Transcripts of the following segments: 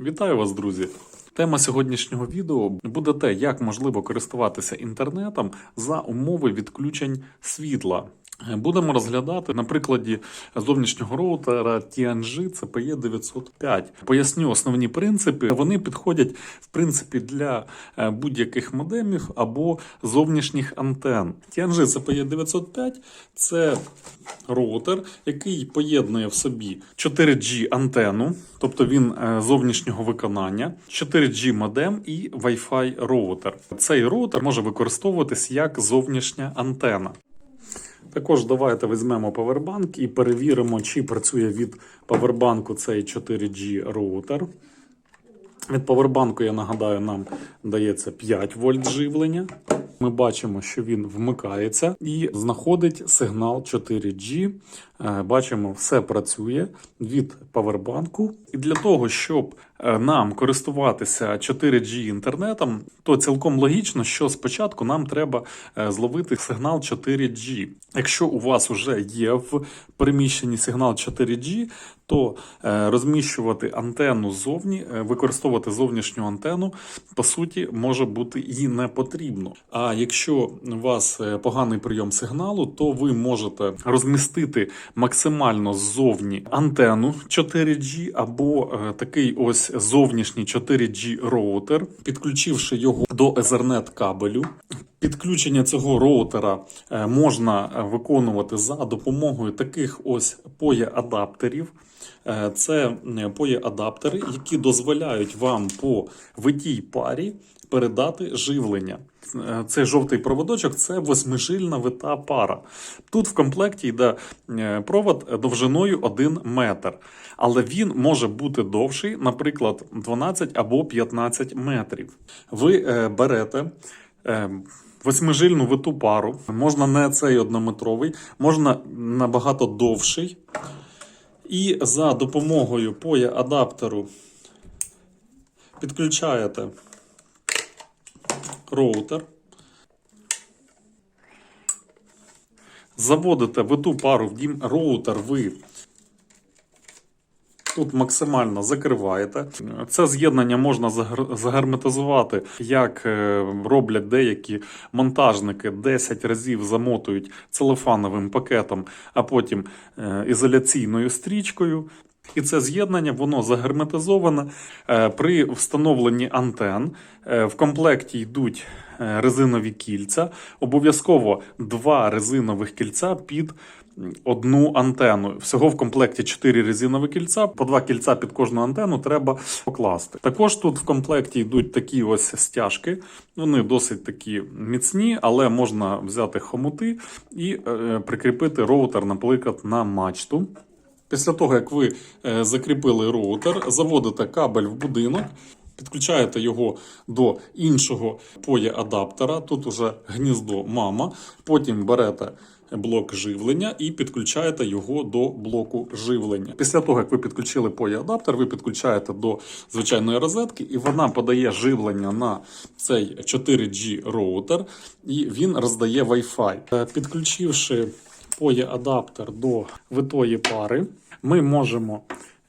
Вітаю вас, друзі! Тема сьогоднішнього відео буде те, як можливо користуватися інтернетом за умови відключень світла. Будемо розглядати на прикладі зовнішнього роутера TNG CPE 905. Поясню основні принципи. Вони підходять в принципі для е, будь-яких модемів або зовнішніх антен. TNG CPE 905 це роутер, який поєднує в собі 4G антенну, тобто він е, зовнішнього виконання, 4G модем і Wi-Fi роутер. Цей роутер може використовуватись як зовнішня антена. Також давайте візьмемо павербанк і перевіримо, чи працює від павербанку цей 4G роутер. Від павербанку, я нагадаю, нам дається 5 вольт живлення. Ми бачимо, що він вмикається і знаходить сигнал 4G. Е, Бачимо, все працює від павербанку. І для того, щоб е, нам користуватися 4G інтернетом, то цілком логічно, що спочатку нам треба е, зловити сигнал 4G. Якщо у вас вже є в приміщенні сигнал 4G, то розміщувати антенну ззовні, е, використовувати зовнішню антенну, по суті, може бути і не потрібно. А якщо у вас поганий прийом сигналу, то ви можете розмістити максимально ззовні антенну 4G або е, такий ось зовнішній 4G роутер, підключивши його до Ethernet кабелю. Підключення цього роутера е, можна е, виконувати за допомогою таких ось POE-адаптерів. Е, Це POE-адаптери, які дозволяють вам по витій парі передати живлення. Е, Цей жовтий проводочок це восьмижильна вита пара. Тут в комплекті йде е, провод довжиною 1 метр, але він може бути довший, наприклад, 12 або 15 метрів. Ви е, берете. Восьмижильну виту пару, можна не цей однометровий, можна набагато довший. І за допомогою поя адаптеру підключаєте роутер. Заводите виту пару в дім роутер ви Тут максимально закриваєте. Це з'єднання можна загер- загерметизувати, як е, роблять деякі монтажники 10 разів замотують целофановим пакетом, а потім е, ізоляційною стрічкою. І це з'єднання воно загерметизоване. Е, При встановленні антен е, в комплекті йдуть е, резинові кільця. Обов'язково два резинових кільця під одну антенну. Всього в комплекті 4 резинові кільця, по два кільця під кожну антенну треба покласти. Також тут в комплекті йдуть такі ось стяжки. Вони досить такі міцні, але можна взяти хомути і прикріпити роутер, наприклад, на мачту. Після того, як ви е, закріпили роутер, заводите кабель в будинок, підключаєте його до іншого поє-адаптера. Тут уже гніздо мама. Потім берете блок живлення і підключаєте його до блоку живлення. Після того, як ви підключили поє-адаптер, ви підключаєте до звичайної розетки, і вона подає живлення на цей 4G роутер, і він роздає Wi-Fi. Е, Підключивши поє-адаптер до витої пари, ми можемо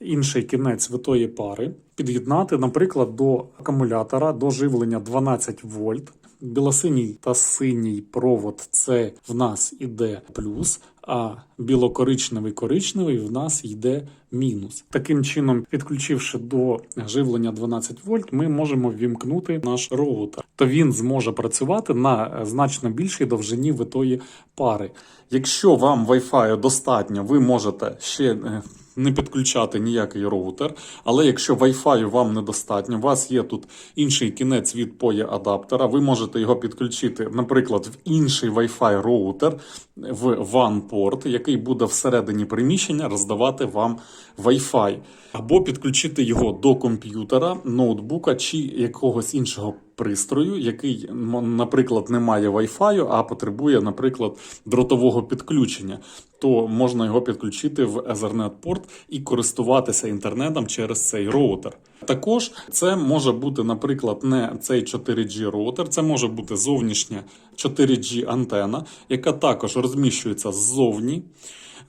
інший кінець витої пари під'єднати, наприклад, до акумулятора до живлення 12 вольт. Білосиній та синій провод це в нас іде плюс, а білокоричневий коричневий в нас йде мінус. Таким чином, підключивши до живлення 12 вольт, ми можемо ввімкнути наш роутер. То він зможе працювати на значно більшій довжині витої пари. Якщо вам Wi-Fi достатньо, ви можете ще е, не підключати ніякий роутер. Але якщо Wi-Fi вам недостатньо, у вас є тут інший кінець від поє адаптера, ви можете його підключити, наприклад, в інший Wi-Fi роутер в WAN порт, який буде всередині приміщення роздавати вам Wi-Fi. Або підключити його до комп'ютера, ноутбука чи якогось іншого пристрою, який, наприклад, не має Wi-Fi, а потребує, наприклад, дротового підключення, то можна його підключити в Ethernet порт і користуватися інтернетом через цей роутер. Також це може бути, наприклад, не цей 4G роутер, це може бути зовнішня 4G антена, яка також розміщується ззовні.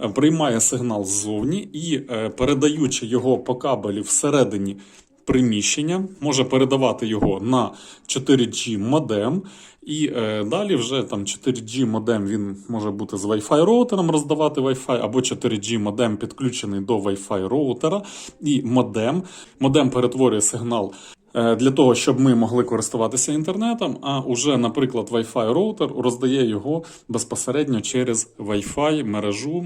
е, Приймає сигнал ззовні і, е, передаючи його по кабелі всередині приміщення, може передавати його на 4G модем. І е, далі вже там 4G модем він може бути з Wi-Fi роутером роздавати Wi-Fi, або 4G модем підключений до Wi-Fi роутера. І модем. Модем перетворює сигнал для того, щоб ми могли користуватися інтернетом. А уже, наприклад, Wi-Fi роутер роздає його безпосередньо через Wi-Fi мережу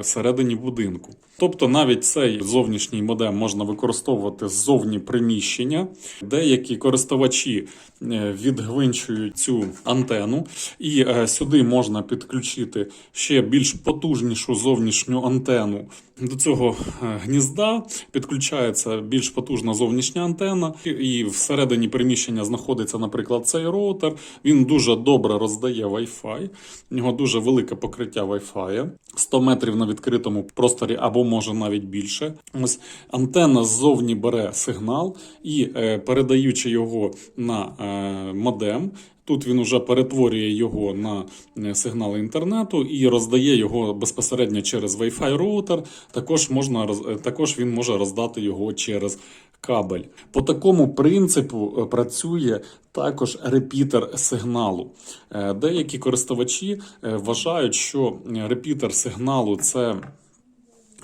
всередині будинку. Тобто навіть цей зовнішній модем можна використовувати ззовні приміщення. Деякі користувачі е, відгвинчують цю антенну, і е, сюди можна підключити ще більш потужнішу зовнішню антенну. До цього е, гнізда підключається більш потужна зовнішня антенна, і всередині приміщення знаходиться, наприклад, цей роутер. Він дуже добре роздає Wi-Fi. У нього дуже велике покриття Wi-Fi. 100 метрів на відкритому просторі або може навіть більше. Ось антенна ззовні бере сигнал і е, передаючи його на е, модем. Тут він уже перетворює його на е, сигнали інтернету і роздає його безпосередньо через Wi-Fi роутер. Також можна е, також він може роздати його через кабель. По такому принципу е, працює також репітер сигналу. Деякі користувачі вважають, що репітер сигналу це.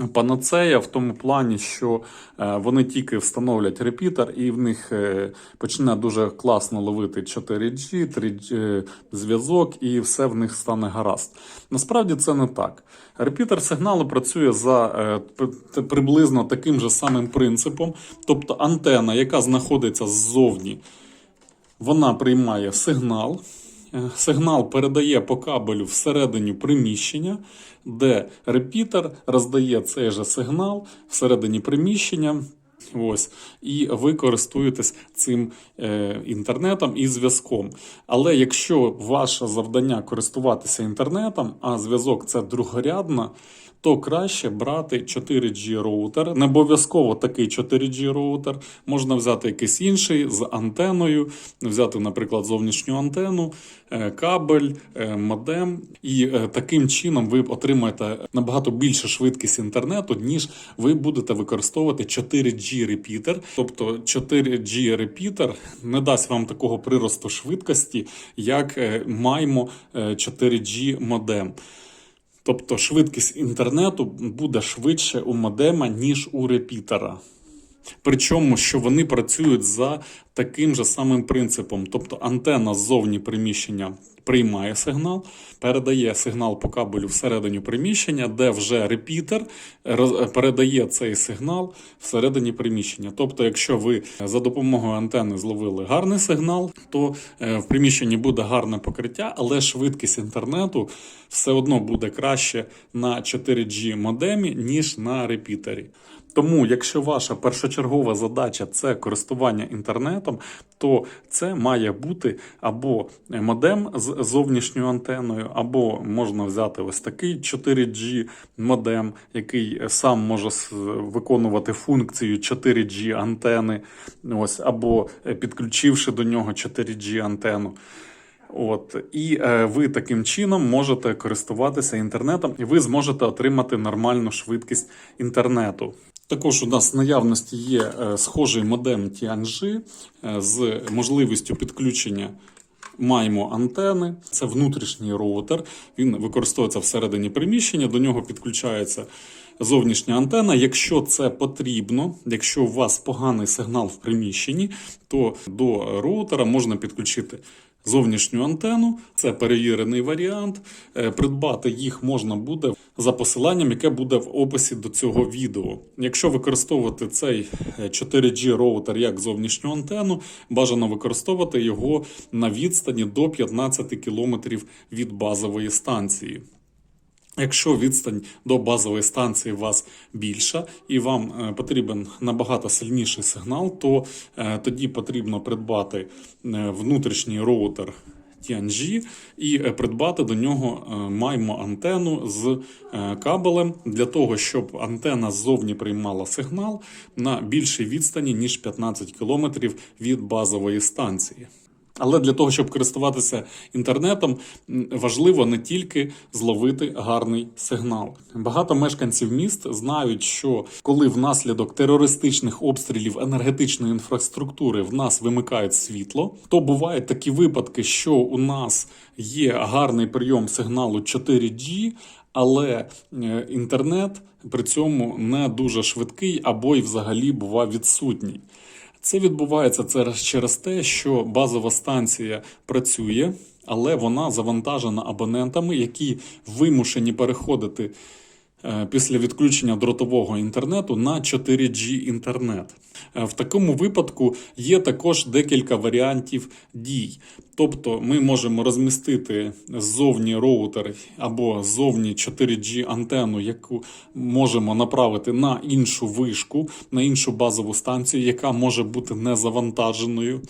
Панацея в тому плані, що е, вони тільки встановлять репітер, і в них е, почне дуже класно ловити 4G, 3G е, зв'язок, і все в них стане гаразд. Насправді це не так. Репітер сигналу працює за приблизно таким же самим принципом, тобто антена, яка знаходиться ззовні, вона приймає сигнал. Е, Сигнал передає по кабелю всередині приміщення, де репітер роздає цей же сигнал всередині приміщення. Ось, і ви користуєтесь цим е, інтернетом і зв'язком. Але якщо ваше завдання користуватися інтернетом, а зв'язок це другорядна, то краще брати 4G роутер. Не обов'язково такий 4G роутер. Можна взяти якийсь інший з антеною, взяти, наприклад, зовнішню антенну, е, кабель, е, модем. І е, таким чином ви отримаєте набагато більшу швидкість інтернету, ніж ви будете використовувати 4G репітер. Тобто 4G репітер не дасть вам такого приросту швидкості, як е, маємо е, 4G модем. Тобто швидкість інтернету буде швидше у модема, ніж у репітера. Причому, що вони працюють за таким же самим принципом. Тобто антенна ззовні приміщення приймає сигнал, передає сигнал по кабелю всередині приміщення, де вже репітер передає цей сигнал всередині приміщення. Тобто, якщо ви за допомогою антени зловили гарний сигнал, то е, в приміщенні буде гарне покриття, але швидкість інтернету все одно буде краще на 4G модемі, ніж на репітері. Тому, якщо ваша першочергова задача це користування інтернетом, то це має бути або модем з зовнішньою антеною, або можна взяти ось такий 4G модем, який сам може виконувати функцію 4G антени, ось, або е, підключивши до нього 4G антенну. От і е, ви таким чином можете користуватися інтернетом, і ви зможете отримати нормальну швидкість інтернету. Також у нас в наявності є е, схожий модем Tianji е, з можливістю підключення. Маємо антени, це внутрішній роутер. Він використовується всередині приміщення, до нього підключається зовнішня антена. Якщо це потрібно, якщо у вас поганий сигнал в приміщенні, то до роутера можна підключити зовнішню антенну. Це перевірений варіант. Е, Придбати їх можна буде за посиланням, яке буде в описі до цього відео. Якщо використовувати цей е, 4G роутер як зовнішню антенну, бажано використовувати його на відстані до 15 км від базової станції. Якщо відстань до базової станції у вас більша і вам е, потрібен набагато сильніший сигнал, то е, тоді потрібно придбати е, внутрішній роутер Tianji і придбати до нього маємо антенну з кабелем для того, щоб антена ззовні приймала сигнал на більшій відстані ніж 15 км від базової станції. Але для того, щоб користуватися інтернетом, важливо не тільки зловити гарний сигнал. Багато мешканців міст знають, що коли внаслідок терористичних обстрілів енергетичної інфраструктури в нас вимикають світло, то бувають такі випадки, що у нас є гарний прийом сигналу 4G, але е, інтернет при цьому не дуже швидкий або й взагалі бува відсутній. Це відбувається через, те, що базова станція працює, але вона завантажена абонентами, які вимушені переходити е, після відключення дротового інтернету на 4G інтернет. Е, В такому випадку є також декілька варіантів дій. Тобто ми можемо розмістити ззовні роутер або ззовні 4G антенну, яку можемо направити на іншу вишку, на іншу базову станцію, яка може бути не завантаженою.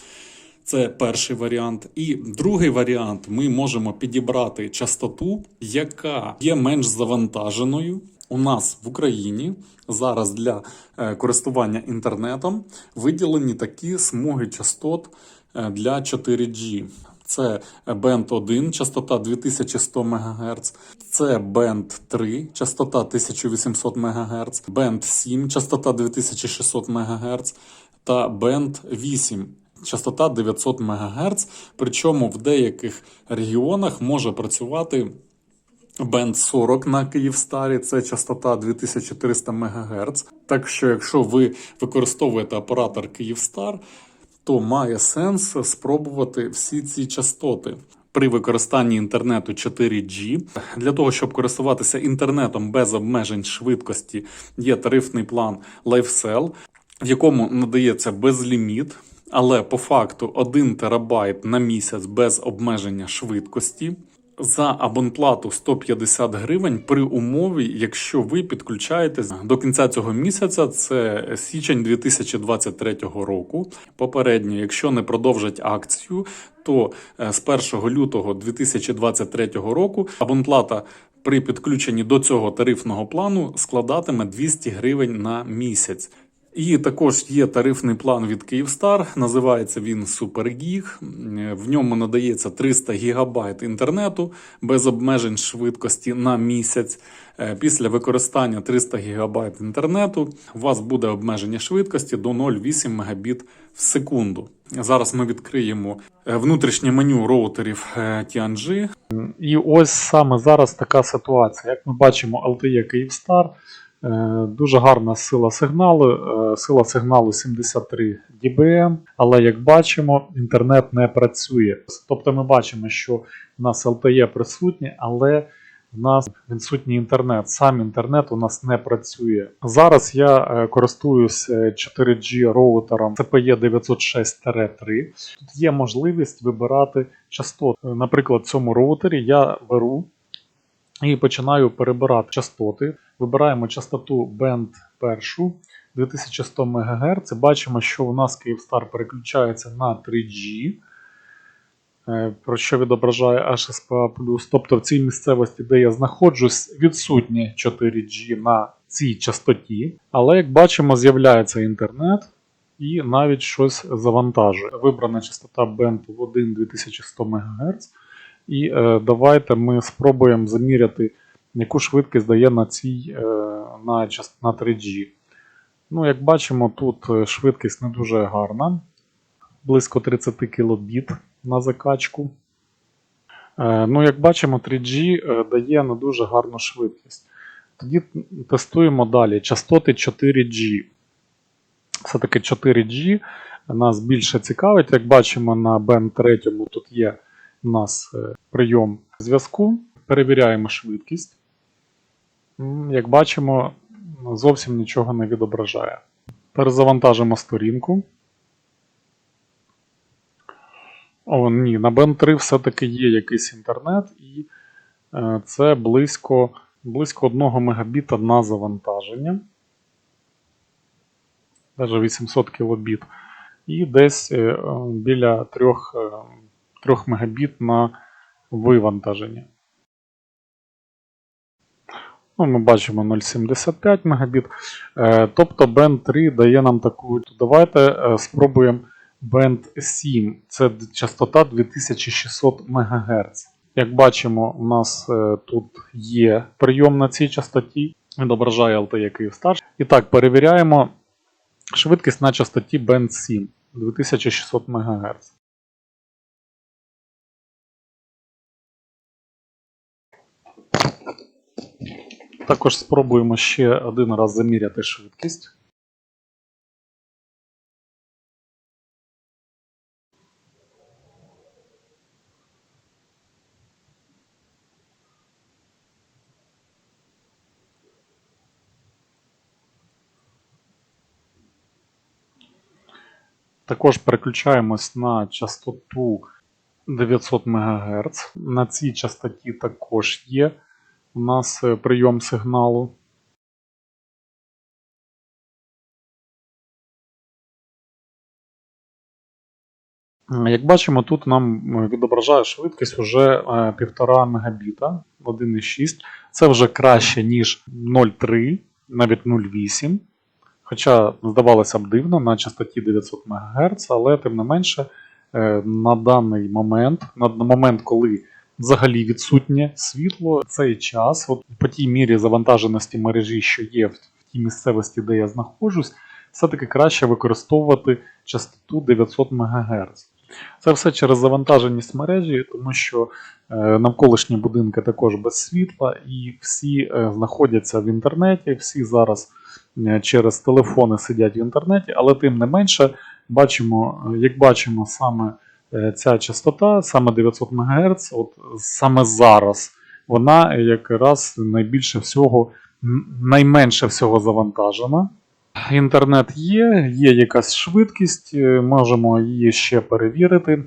Це перший варіант. І другий варіант ми можемо підібрати частоту, яка є менш завантаженою. У нас в Україні зараз для е, користування інтернетом виділені такі смуги частот е, для 4G. Це бенд 1, частота 2100 МГц, це бенд 3, частота 1800 МГц, бенд 7, частота 2600 МГц та бенд 8, частота 900 МГц. Причому в деяких регіонах може працювати Бенд 40 на Київстарі це частота 2300 МГц. Так що, якщо ви використовуєте оператор Київстар, то має сенс спробувати всі ці частоти. При використанні інтернету 4G для того, щоб користуватися інтернетом без обмежень швидкості, є тарифний план LifeCell, в якому надається безліміт, але по факту 1 терабайт на місяць без обмеження швидкості. За абонплату 150 гривень при умові, якщо ви підключаєтесь до кінця цього місяця, це січень 2023 року. Попередньо, якщо не продовжать акцію, то е, з 1 лютого 2023 року абонплата при підключенні до цього тарифного плану складатиме 200 гривень на місяць. І також є тарифний план від Київстар, називається він SuperGig. В ньому надається 300 гігабайт інтернету без обмежень швидкості на місяць. Е, Після використання 300 гігабайт інтернету у вас буде обмеження швидкості до 0,8 Мбіт в секунду. Зараз ми відкриємо е, внутрішнє меню роутерів е, TNG. І ось саме зараз така ситуація. Як ми бачимо, LTE Київстар дуже гарна сила сигналу, е, сила сигналу 73 dBm, але як бачимо, інтернет не працює. Тобто ми бачимо, що в нас LTE присутнє, але в нас відсутній інтернет. Сам інтернет у нас не працює. Зараз я е, користуюсь е, 4G роутером CPE 906-3. Тут є можливість вибирати частоти. Е, Наприклад, в цьому роутері я беру і починаю перебирати частоти. Вибираємо частоту Band першу 2100 МГц. Бачимо, що у нас Київстар переключається на 3G, е, про що відображає HSPA+. Тобто в цій місцевості, де я знаходжусь, відсутнє 4G на цій частоті. Але як бачимо, з'являється інтернет і навіть щось завантажує. Вибрана частота Band 1 2100 МГц. І е, давайте ми спробуємо заміряти, яку швидкість дає на цій е, на, на 3G. Ну, як бачимо, тут е, швидкість не дуже гарна, близько 30 кбіт на закачку. Ну, як бачимо, 3G е, дає не дуже гарну швидкість. Тоді тестуємо далі частоти 4G. Все-таки 4G нас більше цікавить. Як бачимо, на Band 3 тут є у нас е, прийом зв'язку. Перевіряємо швидкість. Як бачимо, зовсім нічого не відображає. Перезавантажимо сторінку. О, ні, на Band 3 все-таки є якийсь інтернет, і е, це близько, близько 1 Мбіта на завантаження. Навіть 800 кБіт. І десь е, біля 3, 3 Мбіт на вивантаження. Ну, ми бачимо 0,75 Мбіт. Е, тобто Band 3 дає нам таку. Давайте е, спробуємо Band 7 це частота 2600 МГц. Як бачимо, у нас е, тут є прийом на цій частоті, відображає LTE Київстар. І так, перевіряємо швидкість на частоті Band 7 2600 МГц. Також спробуємо ще один раз заміряти швидкість. Також переключаємось на частоту 900 МГц. На цій частоті також є у нас е, прийом сигналу. Як бачимо, тут нам відображає швидкість вже 1,5 Мбіта 1,6. Це вже краще, ніж 0,3, навіть 0,8. Хоча, здавалося б, дивно на частоті 900 МГц, але тим не менше, е, на даний момент, на момент, коли взагалі відсутнє світло, цей час, от по тій мірі завантаженості мережі, що є в тій місцевості, де я знаходжусь, все-таки краще використовувати частоту 900 МГц. Це все через завантаженість мережі, тому що е, навколишні будинки також без світла, і всі е, знаходяться в інтернеті, всі зараз е, через телефони сидять в інтернеті, але тим не менше, бачимо, як бачимо, саме ця частота, саме 900 МГц, от саме зараз вона якраз найбільше всього, найменше всього завантажена. Інтернет є, є якась швидкість, е, можемо її ще перевірити.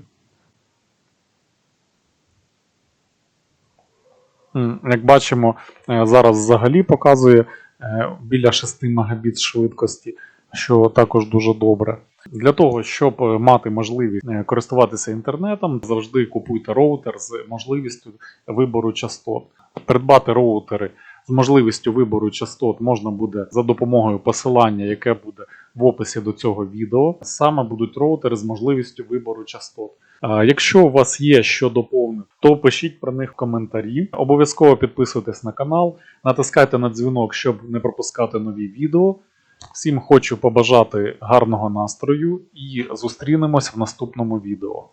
Як бачимо, е, зараз взагалі показує е, біля 6 Мбіт швидкості, що також дуже добре. Для того, щоб е, мати можливість е, користуватися інтернетом, завжди купуйте роутер з можливістю вибору частот. Придбати роутери з можливістю вибору частот можна буде за допомогою посилання, яке буде в описі до цього відео. Саме будуть роутери з можливістю вибору частот. Якщо у вас є що доповнити, то пишіть про них в коментарі. Обов'язково підписуйтесь на канал, натискайте на дзвінок, щоб не пропускати нові відео. Всім хочу побажати гарного настрою і зустрінемось в наступному відео.